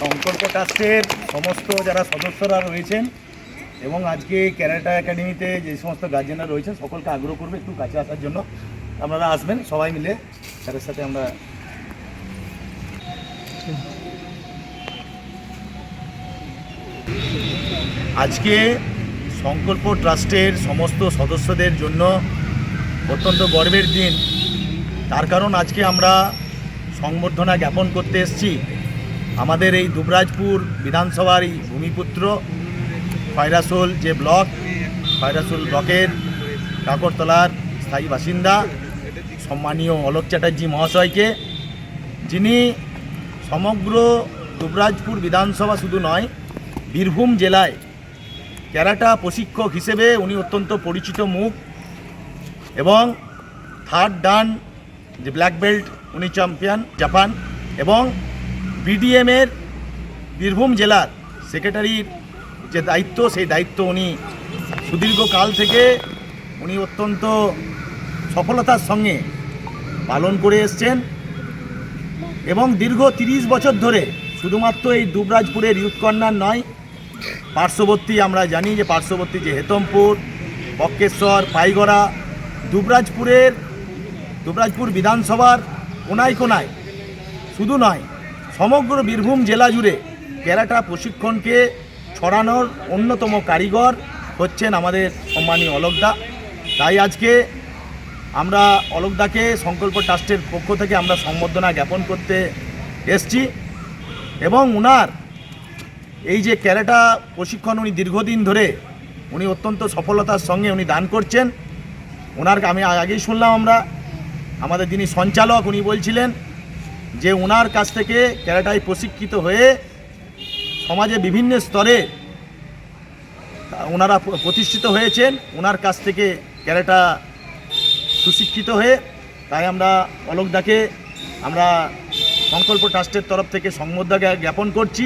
সংকল্প ট্রাস্টের সমস্ত যারা সদস্যরা রয়েছেন এবং আজকে ক্যারাটা একাডেমিতে যে সমস্ত গার্জেনরা রয়েছেন, সকলকে আগ্রহ করবে একটু কাছে আসার জন্য। আপনারা আসবেন, সবাই মিলে স্যারের সাথে আমরা আজকে সংকল্প ট্রাস্টের সমস্ত সদস্যদের জন্য অত্যন্ত গর্বের দিন। তার কারণ আজকে আমরা সংবর্ধনা জ্ঞাপন করতে এসেছি। আমাদের এই দুবরাজপুর বিধানসভার এই ভূমিপুত্র খয়রাসোল যে ব্লক খয়রাসোল ব্লকের কাকরতলার স্থায়ী বাসিন্দা। সম্মানীয় অলোক চ্যাটার্জি মহাশয়কে, যিনি সমগ্র দুবরাজপুর বিধানসভা শুধু নয়, বীরভূম জেলায় ক্যারাটা প্রশিক্ষক হিসেবে উনি অত্যন্ত পরিচিত মুখ এবং থার্ড ডান যে ব্ল্যাক বেল্ট উনি চ্যাম্পিয়ন, জাপান এবং বিডিএমের বীরভূম জেলার সেক্রেটারির যে দায়িত্ব, সেই দায়িত্ব উনি সুদীর্ঘকাল থেকে উনি অত্যন্ত সফলতার সঙ্গে পালন করে এসছেন এবং দীর্ঘ তিরিশ বছর ধরে শুধুমাত্র এই দুবরাজপুরের ইউথ কর্নার নয়, পার্শ্ববর্তী আমরা জানি যে পার্শ্ববর্তী যে হেতমপুর, বক্কেশ্বর, পাইগড়া, দুবরাজপুরের, দুবরাজপুর বিধানসভার কোনায় কোনায় শুধু নয়, সমগ্র বীরভূম জেলা জুড়ে ক্যারাটা প্রশিক্ষণকে ছড়ানোর অন্যতম কারিগর হচ্ছেন আমাদের সম্মানীয় অলোকদা তাই আজকে আমরা অলোকদাকে সংকল্প ট্রাস্টের পক্ষ থেকে আমরা সম্বর্ধনা জ্ঞাপন করতে এসছি এবং উনার এই যে ক্যারাটা প্রশিক্ষণ উনি দীর্ঘদিন ধরে উনি অত্যন্ত সফলতার সঙ্গে উনি দান করছেন। ওনার আমি আগেই শুনলাম আমরা, আমাদের যিনি সঞ্চালক উনি বলছিলেন যে ওনার কাছ থেকে ক্যারাটায় প্রশিক্ষিত হয়ে সমাজে বিভিন্ন স্তরে ওনারা প্রতিষ্ঠিত হয়েছেন। ওনার কাছ থেকে ক্যারাটা সুশিক্ষিত হয়ে তাই আমরা অলোকদাকে আমরা সংকল্প ট্রাস্টের তরফ থেকে সংবদ্ধা জ্ঞাপন করছি।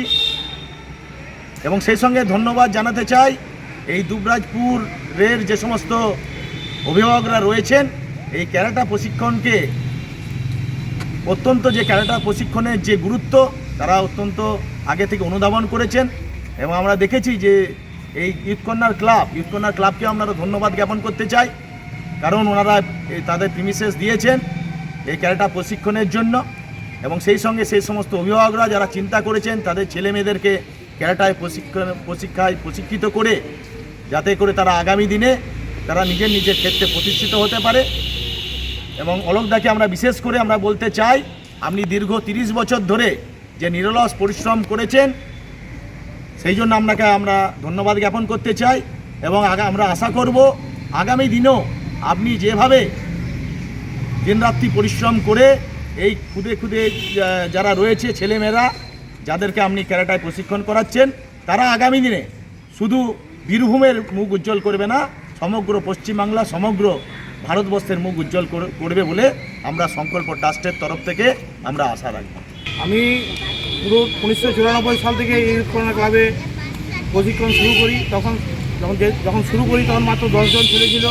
এবং সেই সঙ্গে ধন্যবাদ জানাতে চাই এই দুবরাজপুরের যে সমস্ত অভিভাবকরা রয়েছেন, এই ক্যারাটা প্রশিক্ষণকে অত্যন্ত যে ক্যারাটা প্রশিক্ষণের যে গুরুত্ব, তারা অত্যন্ত আগে থেকে অনুধাবন করেছেন। এবং আমরা দেখেছি যে এই youth corner club youth corner ক্লাবকে আমরা ধন্যবাদ জ্ঞাপন করতে চাই। কারণ ওনারা তাদের প্রিমিসেস দিয়েছেন এই ক্যারাটা প্রশিক্ষণের জন্য এবং সেই সঙ্গে সেই সমস্ত অভিভাবকরা যারা চিন্তা করেছেন, তাদের ছেলে মেয়েদেরকে ক্যারাটায় প্রশিক্ষণ, প্রশিক্ষায় প্রশিক্ষিত করে যাতে করে তারা আগামী দিনে তারা নিজের নিজের ক্ষেত্রে প্রতিষ্ঠিত হতে পারে। এবং অলোকদাকে আমরা বিশেষ করে আমরা বলতে চাই, আপনি দীর্ঘ তিরিশ বছর ধরে যে নিরলস পরিশ্রম করেছেন, সেই জন্য আপনাকে আমরা ধন্যবাদ জ্ঞাপন করতে চাই এবং আমরা আশা করব আগামী দিনেও আপনি যেভাবে দিনরাত্রি পরিশ্রম করে এই খুদে খুদে যারা রয়েছে ছেলেমেয়েরা, যাদেরকে আপনি ক্যারাটায় প্রশিক্ষণ করাচ্ছেন, তারা আগামী দিনে শুধু বীরভূমের মুখ উজ্জ্বল করবে না, সমগ্র পশ্চিমবাংলা, সমগ্র ভারতবর্ষের মুখ উজ্জ্বল করে- করবে বলে আমরা সংকল্প ট্রাস্টের তরফ থেকে আমরা আশা রাখি আমি পুরো উনিশশো চুরানব্বই সাল থেকে এই ক্লাবে প্রশিক্ষণ শুরু করি। তখন যখন যখন শুরু করি, তখন মাত্র দশজন ছেলে ছিল।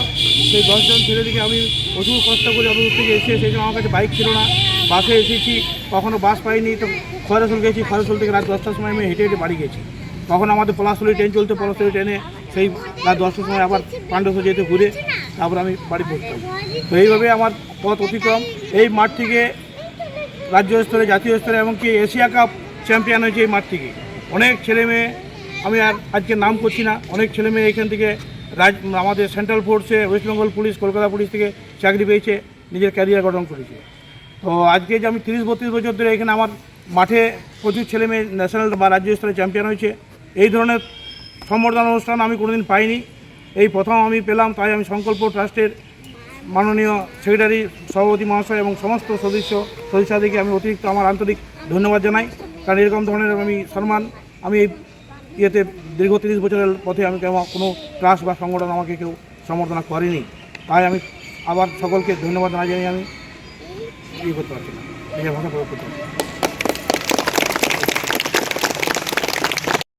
সেই দশজন ছেলে থেকে আমি প্রচুর কষ্ট করে দূর থেকে এসে সেই জন্য আমার কাছে বাইক ছিল না। বাসে এসেছি। কখনো বাস পাইনি। তো খয়রাসুল গেছি। খয়রাসুল থেকে রাত দশটার সময় আমি হেঁটে হেঁটে বাড়ি গেছি। তখন আমাদের পলাশলি ট্রেন চলতে। পলাশলি ট্রেনে সেই রাত দশটার সময় আবার পাণ্ডব যেতে ঘুরে তারপর আমি বাড়ি পৌঁছতাম তো এইভাবে আমার পথ অতিক্রম। এই মাঠ থেকে রাজ্য স্তরে, জাতীয় স্তরে, এমনকি এশিয়া কাপ চ্যাম্পিয়ন হয়েছে এই মাঠ থেকে। অনেক ছেলে মেয়ে আমি আর আজকে নাম করছি না। অনেক ছেলে মেয়ে এখান থেকে রাজ আমাদের সেন্ট্রাল ফোর্সে ওয়েস্ট বেঙ্গল পুলিশ কলকাতা পুলিশ থেকে চাকরি পেয়েছে, নিজের ক্যারিয়ার গঠন করেছে। তো আজকে যে আমি তিরিশ বত্রিশ বছর ধরে এখানে আমার মাঠে প্রচুর ছেলে মেয়ে ন্যাশনাল বা রাজ্য স্তরে চ্যাম্পিয়ন হয়েছে। এই ধরনের সম্বর্ধনা অনুষ্ঠান আমি কোনোদিন পাইনি। এই প্রথম আমি পেলাম, তাই আমি সংকল্প ট্রাস্টের মাননীয় সেক্রেটারি সভাপতি মহাশয় এবং সমস্ত সদস্য, সদস্যদেরকে আমি অতিরিক্ত আমার আন্তরিক ধন্যবাদ জানাই। কারণ এরকম ধরনের আমি সম্মান, আমি ইয়েতে দীর্ঘ তিরিশ বছরের পথে আমি কেমন কোনো ক্লাস বা সংগঠন আমাকে কেউ সমর্থনা করেনি তাই আমি আবার সকলকে ধন্যবাদ না জানিয়ে আমি ইয়ে করতে পারছি না নিজের ভাষা প্রয়োগ করতে পারছি।